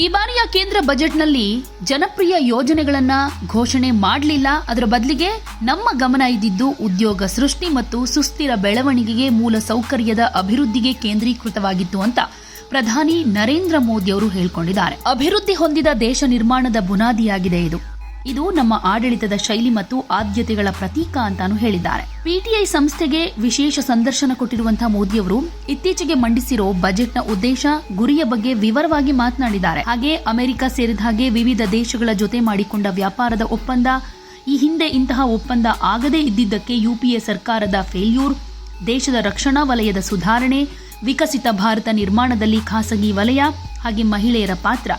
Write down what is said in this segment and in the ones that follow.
ಈ ಬಾರಿಯ ಕೇಂದ್ರ ಬಜೆಟ್ನಲ್ಲಿ ಜನಪ್ರಿಯ ಯೋಜನೆಗಳನ್ನ ಘೋಷಣೆ ಮಾಡಲಿಲ್ಲ. ಅದರ ಬದಲಿಗೆ ನಮ್ಮ ಗಮನ ಇದ್ದಿದ್ದು ಉದ್ಯೋಗ ಸೃಷ್ಟಿ ಮತ್ತು ಸುಸ್ಥಿರ ಬೆಳವಣಿಗೆಗೆ ಮೂಲ ಸೌಕರ್ಯದ ಅಭಿವೃದ್ಧಿಗೆ ಕೇಂದ್ರೀಕೃತವಾಗಿತ್ತು ಅಂತ ಪ್ರಧಾನಿ ನರೇಂದ್ರ ಮೋದಿ ಅವರು ಹೇಳಿಕೊಂಡಿದ್ದಾರೆ. ಅಭಿವೃದ್ಧಿ ಹೊಂದಿದ ದೇಶ ನಿರ್ಮಾಣದ ಬುನಾದಿಯಾಗಿದೆ ಇದು. ಇದು ನಮ್ಮ ಆಡಳಿತದ ಶೈಲಿ ಮತ್ತು ಆದ್ಯತೆಗಳ ಪ್ರತೀಕ ಅಂತಾನು ಹೇಳಿದ್ದಾರೆ. ಪಿಟಿಐ ಸಂಸ್ಥೆಗೆ ವಿಶೇಷ ಸಂದರ್ಶನ ಕೊಟ್ಟಿರುವಂತಹ ಮೋದಿಯವರು ಇತ್ತೀಚೆಗೆ ಮಂಡಿಸಿರೋ ಬಜೆಟ್ನ ಉದ್ದೇಶ ಗುರಿಯ ಬಗ್ಗೆ ವಿವರವಾಗಿ ಮಾತನಾಡಿದ್ದಾರೆ. ಹಾಗೆ ಅಮೆರಿಕ ಸೇರಿದ ಹಾಗೆ ವಿವಿಧ ದೇಶಗಳ ಜೊತೆ ಮಾಡಿಕೊಂಡ ವ್ಯಾಪಾರದ ಒಪ್ಪಂದ, ಈ ಹಿಂದೆ ಇಂತಹ ಒಪ್ಪಂದ ಆಗದೇ ಇದ್ದಿದ್ದಕ್ಕೆ ಯುಪಿಎ ಸರ್ಕಾರದ ಫೇಲ್ಯೂರ್ ದೇಶದ ರಕ್ಷಣಾ ವಲಯದ ಸುಧಾರಣೆ, ವಿಕಸಿತ ಭಾರತ ನಿರ್ಮಾಣದಲ್ಲಿ ಖಾಸಗಿ ವಲಯ, ಹಾಗೆ ಮಹಿಳೆಯರ ಪಾತ್ರ,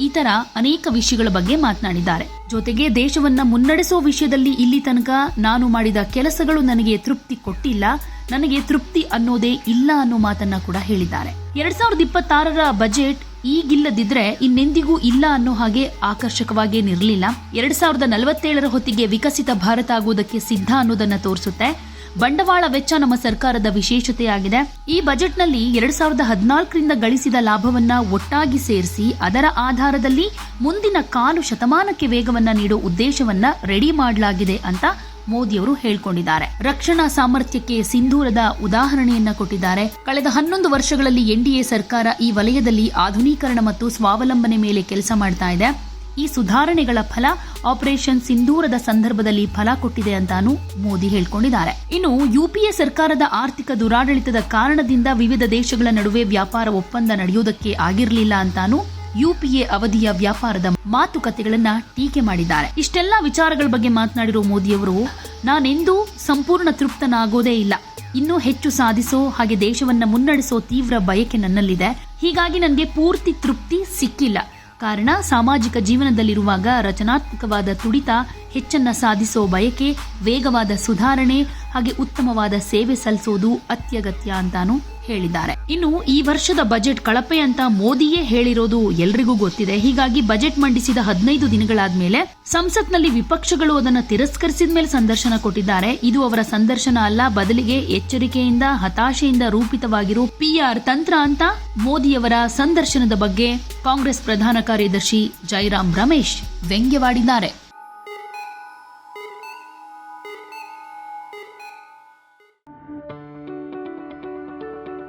ಈ ಥರ ಅನೇಕ ವಿಷಯಗಳ ಬಗ್ಗೆ ಮಾತನಾಡಿದ್ದಾರೆ. ಜೊತೆಗೆ ದೇಶವನ್ನ ಮುನ್ನಡೆಸೋ ವಿಷಯದಲ್ಲಿ ಇಲ್ಲಿ ತನಕ ನಾನು ಮಾಡಿದ ಕೆಲಸಗಳು ನನಗೆ ತೃಪ್ತಿ ಕೊಟ್ಟಿಲ್ಲ. ನನಗೆ ತೃಪ್ತಿ ಅನ್ನೋದೇ ಇಲ್ಲ ಅನ್ನೋ ಮಾತನ್ನ ಕೂಡ ಹೇಳಿದ್ದಾರೆ. ಎರಡ್ ಸಾವಿರದ ಇಪ್ಪತ್ತಾರರ ಬಜೆಟ್ ಈಗಿಲ್ಲದಿದ್ರೆ ಇನ್ನೆಂದಿಗೂ ಇಲ್ಲ ಅನ್ನೋ ಹಾಗೆ ಆಕರ್ಷಕವಾಗೇನಿರಲಿಲ್ಲ ಎರಡ್ ಸಾವಿರದ ನಲವತ್ತೇಳರ ಹೊತ್ತಿಗೆ ವಿಕಸಿತ ಭಾರತ ಆಗುವುದಕ್ಕೆ ಸಿದ್ಧ ಅನ್ನೋದನ್ನ ತೋರಿಸುತ್ತೆ. ಬಂಡವಾಳ ವೆಚ್ಚ ನಮ್ಮ ಸರ್ಕಾರದ ವಿಶೇಷತೆಯಾಗಿದೆ. ಈ ಬಜೆಟ್ನಲ್ಲಿ ಎರಡ್ ಸಾವಿರದ ಹದಿನಾಲ್ಕರಿಂದ ಗಳಿಸಿದ ಲಾಭವನ್ನ ಒಟ್ಟಾಗಿ ಸೇರಿಸಿ ಅದರ ಆಧಾರದಲ್ಲಿ ಮುಂದಿನ ಕಾಲು ಶತಮಾನಕ್ಕೆ ವೇಗವನ್ನ ನೀಡೋ ಉದ್ದೇಶವನ್ನ ರೆಡಿ ಮಾಡಲಾಗಿದೆ ಅಂತ ಮೋದಿಯವರು ಹೇಳಿಕೊಂಡಿದ್ದಾರೆ. ರಕ್ಷಣಾ ಸಾಮರ್ಥ್ಯಕ್ಕೆ ಸಿಂಧೂರದ ಉದಾಹರಣೆಯನ್ನ ಕೊಟ್ಟಿದ್ದಾರೆ. ಕಳೆದ ಹನ್ನೊಂದು ವರ್ಷಗಳಲ್ಲಿ ಎನ್ಡಿಎ ಸರ್ಕಾರ ಈ ವಲಯದಲ್ಲಿ ಆಧುನೀಕರಣ ಮತ್ತು ಸ್ವಾವಲಂಬನೆ ಮೇಲೆ ಕೆಲಸ ಮಾಡ್ತಾ ಇದೆ. ಈ ಸುಧಾರಣೆಗಳ ಫಲ ಆಪರೇಷನ್ ಸಿಂಧೂರದ ಸಂದರ್ಭದಲ್ಲಿ ಫಲ ಕೊಟ್ಟಿದೆ ಅಂತಾನು ಮೋದಿ ಹೇಳ್ಕೊಂಡಿದ್ದಾರೆ. ಇನ್ನು ಯುಪಿಎ ಸರ್ಕಾರದ ಆರ್ಥಿಕ ದುರಾಡಳಿತದ ಕಾರಣದಿಂದ ವಿವಿಧ ದೇಶಗಳ ನಡುವೆ ವ್ಯಾಪಾರ ಒಪ್ಪಂದ ನಡೆಯುವುದಕ್ಕೆ ಆಗಿರಲಿಲ್ಲ ಅಂತಾನು ಯುಪಿಎ ಅವಧಿಯ ವ್ಯಾಪಾರದ ಮಾತುಕತೆಗಳನ್ನ ಟೀಕೆ ಮಾಡಿದ್ದಾರೆ. ಇಷ್ಟೆಲ್ಲಾ ವಿಚಾರಗಳ ಬಗ್ಗೆ ಮಾತನಾಡಿರೋ ಮೋದಿಯವರು, ನಾನೆಂದೂ ಸಂಪೂರ್ಣ ತೃಪ್ತನಾಗೋದೇ ಇಲ್ಲ. ಇನ್ನೂ ಹೆಚ್ಚು ಸಾಧಿಸೋ ಹಾಗೆ ದೇಶವನ್ನ ಮುನ್ನಡೆಸೋ ತೀವ್ರ ಬಯಕೆ ನನ್ನಲ್ಲಿದೆ. ಹೀಗಾಗಿ ನನಗೆ ಪೂರ್ತಿ ತೃಪ್ತಿ ಸಿಕ್ಕಿಲ್ಲ. ಕಾರಣ, ಸಾಮಾಜಿಕ ಜೀವನದಲ್ಲಿರುವಾಗ ರಚನಾತ್ಮಕವಾದ ತುಡಿತ, ಹೆಚ್ಚನ್ನ ಸಾಧಿಸೋ ಬಯಕೆ, ವೇಗವಾದ ಸುಧಾರಣೆ, ಹಾಗೆ ಉತ್ತಮವಾದ ಸೇವೆ ಸಲ್ಲಿಸೋದು ಅತ್ಯಗತ್ಯ ಅಂತಾನು ಹೇಳಿದ್ದಾರೆ. ಇನ್ನು ಈ ವರ್ಷದ ಬಜೆಟ್ ಕಳಪೆ ಅಂತ ಮೋದಿಯೇ ಹೇಳಿರೋದು ಎಲ್ರಿಗೂ ಗೊತ್ತಿದೆ. ಹೀಗಾಗಿ ಬಜೆಟ್ ಮಂಡಿಸಿದ ಹದಿನೈದು ದಿನಗಳಾದ್ಮೇಲೆ ಸಂಸತ್ನಲ್ಲಿ ವಿಪಕ್ಷಗಳು ಅದನ್ನು ತಿರಸ್ಕರಿಸಿದ ಮೇಲೆ ಸಂದರ್ಶನ ಕೊಟ್ಟಿದ್ದಾರೆ. ಇದು ಅವರ ಸಂದರ್ಶನ ಅಲ್ಲ, ಬದಲಿಗೆ ಎಚ್ಚರಿಕೆಯಿಂದ, ಹತಾಶೆಯಿಂದ ರೂಪಿತವಾಗಿರೋ ಪಿಆರ್ ತಂತ್ರ ಅಂತ ಮೋದಿಯವರ ಸಂದರ್ಶನದ ಬಗ್ಗೆ ಕಾಂಗ್ರೆಸ್ ಪ್ರಧಾನ ಕಾರ್ಯದರ್ಶಿ ಜೈರಾಮ್ ರಮೇಶ್ ವ್ಯಂಗ್ಯವಾಡಿದ್ದಾರೆ.